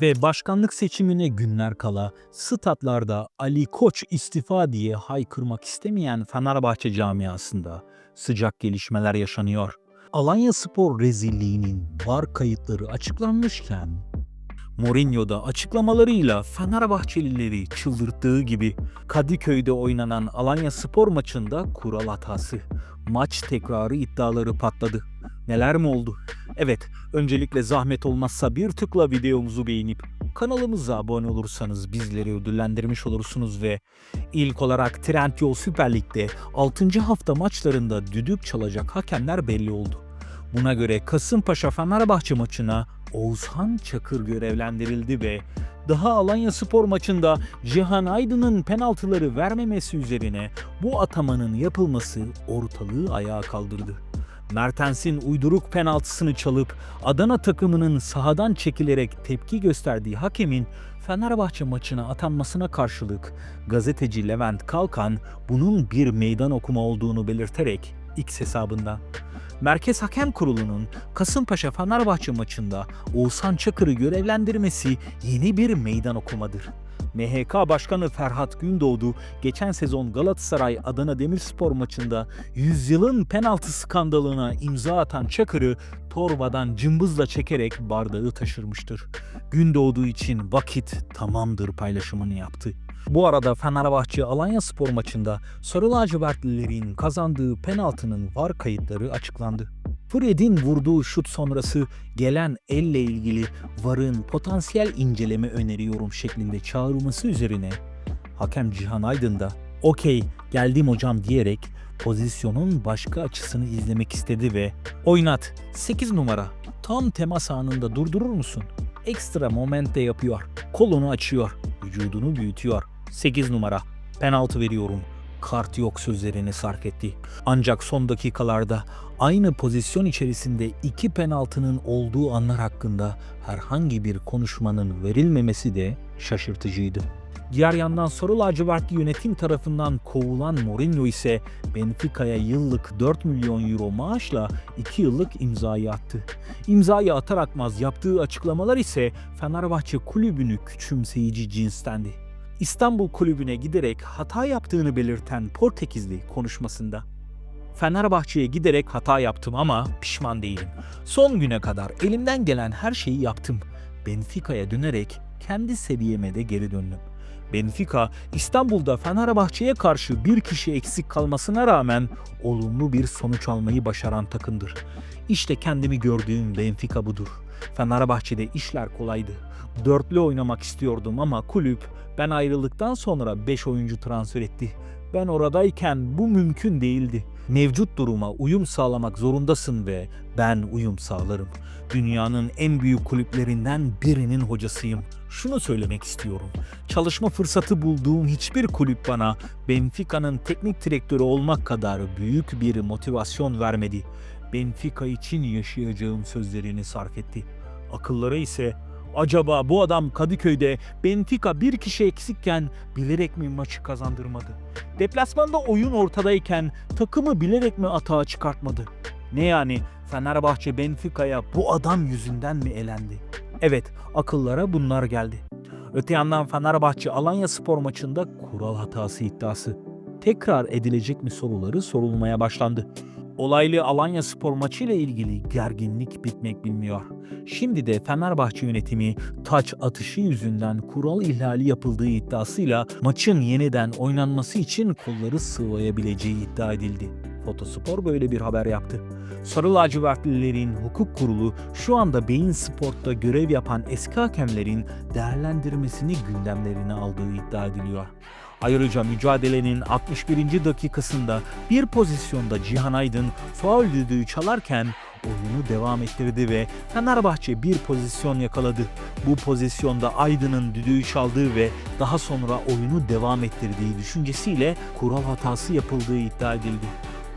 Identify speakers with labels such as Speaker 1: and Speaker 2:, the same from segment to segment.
Speaker 1: Ve başkanlık seçimine günler kala statlarda Ali Koç istifa diye haykırmak istemeyen Fenerbahçe camiasında sıcak gelişmeler yaşanıyor. Alanya Spor rezilliğinin var kayıtları açıklanmışken Mourinho açıklamalarıyla Fenerbahçelileri çıldırttığı gibi Kadıköy'de oynanan Alanya Spor maçında kural hatası, maç tekrarı iddiaları patladı. Neler mi oldu? Evet, öncelikle zahmet olmazsa bir tıkla videomuzu beğenip kanalımıza abone olursanız bizleri ödüllendirmiş olursunuz ve ilk olarak Trendyol Süper Lig'de 6. hafta maçlarında düdük çalacak hakemler belli oldu. Buna göre Kasımpaşa Fenerbahçe maçına Oğuzhan Çakır görevlendirildi ve daha Alanya Spor maçında Cihan Aydın'ın penaltıları vermemesi üzerine bu atamanın yapılması ortalığı ayağa kaldırdı. Mertens'in uyduruk penaltısını çalıp Adana takımının sahadan çekilerek tepki gösterdiği hakemin Fenerbahçe maçına atanmasına karşılık gazeteci Levent Kalkan bunun bir meydan okuma olduğunu belirterek X hesabında Merkez Hakem Kurulu'nun Kasımpaşa Fenerbahçe maçında Oğuzhan Çakır'ı görevlendirmesi yeni bir meydan okumadır. MHK Başkanı Ferhat Gündoğdu geçen sezon Galatasaray Adana Demirspor maçında yüzyılın penaltı skandalına imza atan Çakır'ı torbadan cımbızla çekerek bardağı taşırmıştır. Gündoğdu için vakit tamamdır paylaşımını yaptı. Bu arada Fenerbahçe Alanya Spor maçında Sarı lacivertlilerin kazandığı penaltının var kayıtları açıklandı. Fred'in vurduğu şut sonrası gelen elle ilgili VAR'ın potansiyel inceleme öneriyorum şeklinde çağrılması üzerine hakem Cihan Aydın da okey geldim hocam diyerek pozisyonun başka açısını izlemek istedi ve oynat 8 numara tam temas anında durdurur musun? Ekstra moment de yapıyor. Kolunu açıyor. Vücudunu büyütüyor. 8 numara. Penaltı veriyorum. Kart yok sözlerini sarf etti. Ancak son dakikalarda aynı pozisyon içerisinde iki penaltının olduğu anlar hakkında herhangi bir konuşmanın verilmemesi de şaşırtıcıydı. Diğer yandan Sarı lacivertli yönetim tarafından kovulan Mourinho ise Benfica'ya yıllık 4 milyon euro maaşla 2 yıllık imzayı attı. İmzayı atar atmaz yaptığı açıklamalar ise Fenerbahçe kulübünü küçümseyici cinstendi. İstanbul kulübüne giderek hata yaptığını belirten Portekizli konuşmasında Fenerbahçe'ye giderek hata yaptım ama pişman değilim. Son güne kadar elimden gelen her şeyi yaptım. Benfica'ya dönerek kendi seviyeme de geri döndüm. Benfica, İstanbul'da Fenerbahçe'ye karşı bir kişi eksik kalmasına rağmen olumlu bir sonuç almayı başaran takımdır. İşte kendimi gördüğüm Benfica budur. Fenerbahçe'de işler kolaydı. Dörtlü oynamak istiyordum ama kulüp ben ayrıldıktan sonra 5 oyuncu transfer etti. Ben oradayken bu mümkün değildi. Mevcut duruma uyum sağlamak zorundasın ve ben uyum sağlarım. Dünyanın en büyük kulüplerinden birinin hocasıyım. Şunu söylemek istiyorum. Çalışma fırsatı bulduğum hiçbir kulüp bana Benfica'nın teknik direktörü olmak kadar büyük bir motivasyon vermedi. Benfica için yaşayacağım sözlerini sarf etti. Akıllara ise acaba bu adam Kadıköy'de Benfica bir kişi eksikken bilerek mi maçı kazandırmadı? Deplasmanda oyun ortadayken takımı bilerek mi atağa çıkartmadı? Ne yani Fenerbahçe Benfica'ya bu adam yüzünden mi elendi? Evet akıllara bunlar geldi. Öte yandan Fenerbahçe Alanya Spor maçında kural hatası iddiası. Tekrar edilecek mi soruları sorulmaya başlandı. Olaylı Alanya Spor maçı ile ilgili gerginlik bitmek bilmiyor. Şimdi de Fenerbahçe yönetimi taç atışı yüzünden kural ihlali yapıldığı iddiasıyla maçın yeniden oynanması için kolları sıvayabileceği iddia edildi. Fotospor böyle bir haber yaptı. Sarı lacivertlilerin hukuk kurulu şu anda Beyin Sport'ta görev yapan eski hakemlerin değerlendirmesini gündemlerine aldığı iddia ediliyor. Ayrıca mücadelenin 61. dakikasında bir pozisyonda Cihan Aydın faul düdüğü çalarken oyunu devam ettirdi ve Fenerbahçe bir pozisyon yakaladı. Bu pozisyonda Aydın'ın düdüğü çaldığı ve daha sonra oyunu devam ettirdiği düşüncesiyle kural hatası yapıldığı iddia edildi.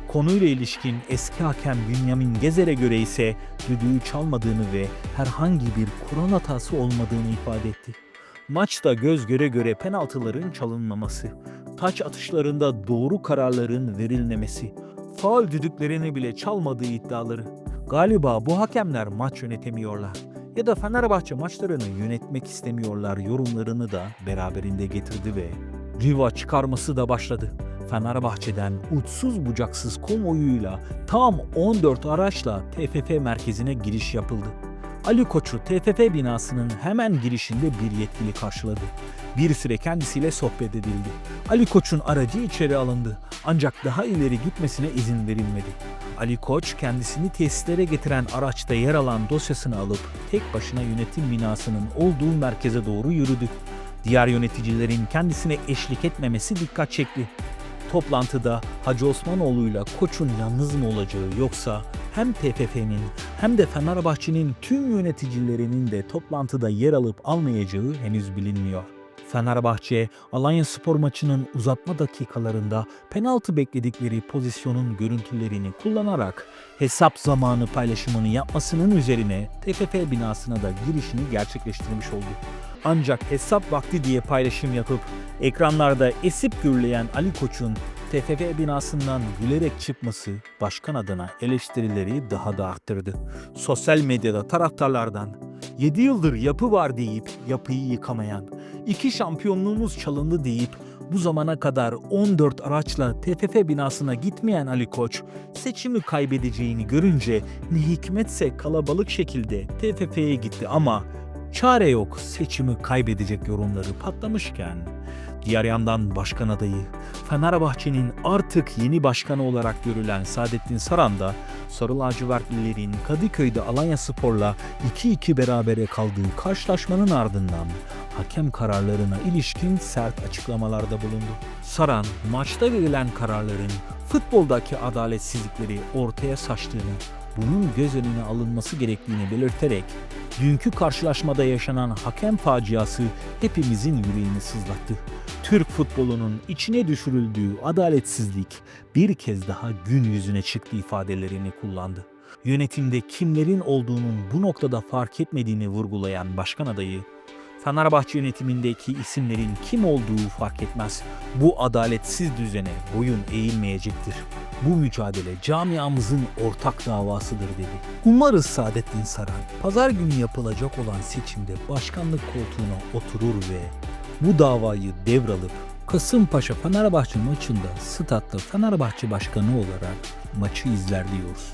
Speaker 1: Konuyla ilişkin eski hakem Bünyamin Gezer'e göre ise düdüğü çalmadığını ve herhangi bir kural hatası olmadığını ifade etti. Maçta göz göre göre penaltıların çalınmaması, taç atışlarında doğru kararların verilmemesi, faul düdüklerini bile çalmadığı iddiaları. Galiba bu hakemler maç yönetemiyorlar. ya da Fenerbahçe maçlarını yönetmek istemiyorlar yorumlarını da beraberinde getirdi ve Riva çıkarması da başladı. Fenerbahçe'den uçsuz bucaksız konvoyuyla tam 14 araçla TFF merkezine giriş yapıldı. Ali Koç'u TFF binasının hemen girişinde bir yetkili karşıladı. Bir süre kendisiyle sohbet edildi. Ali Koç'un aracı içeri alındı ancak daha ileri gitmesine izin verilmedi. Ali Koç kendisini tesislere getiren araçta yer alan dosyasını alıp tek başına yönetim binasının olduğu merkeze doğru yürüdü. Diğer yöneticilerin kendisine eşlik etmemesi dikkat çekti. Toplantıda Hacı Osmanoğlu'yla Koç'un yalnız mı olacağı yoksa hem TFF'nin hem de Fenerbahçe'nin tüm yöneticilerinin de toplantıda yer alıp almayacağı henüz bilinmiyor. Fenerbahçe, Alanya Spor maçının uzatma dakikalarında penaltı bekledikleri pozisyonun görüntülerini kullanarak hesap zamanı paylaşımını yapmasının üzerine TFF binasına da girişini gerçekleştirmiş oldu. Ancak hesap vakti diye paylaşım yapıp ekranlarda esip gürleyen Ali Koç'un TFF binasından gülerek çıkması başkan adına eleştirileri daha da arttırdı. Sosyal medyada taraftarlardan 7 yıldır yapı var deyip yapıyı yıkamayan, iki şampiyonluğumuz çalındı deyip bu zamana kadar 14 araçla TFF binasına gitmeyen Ali Koç, seçimi kaybedeceğini görünce ne hikmetse kalabalık şekilde TFF'ye gitti ama çare yok seçimi kaybedecek yorumları patlamışken diğer yandan başkan adayı Fenerbahçe'nin artık yeni başkanı olarak görülen Saadettin Saran da Sarı lacivertlilerin Kadıköy'de Alanya Spor'la 2-2 berabere kaldığı karşılaşmanın ardından hakem kararlarına ilişkin sert açıklamalarda bulundu. Saran, maçta verilen kararların futboldaki adaletsizlikleri ortaya saçtığını, bunun göz önüne alınması gerektiğini belirterek, dünkü karşılaşmada yaşanan hakem faciası hepimizin yüreğini sızlattı. Türk futbolunun içine düşürüldüğü adaletsizlik bir kez daha gün yüzüne çıktı ifadelerini kullandı. Yönetimde kimlerin olduğunun bu noktada fark etmediğini vurgulayan başkan adayı, Fenerbahçe yönetimindeki isimlerin kim olduğu fark etmez. Bu adaletsiz düzene boyun eğilmeyecektir. Bu mücadele camiamızın ortak davasıdır dedi. Umarız Saadettin Saran, pazar günü yapılacak olan seçimde başkanlık koltuğuna oturur ve bu davayı devralıp Kasımpaşa Fenerbahçe maçında statta Fenerbahçe başkanı olarak maçı izler diyoruz.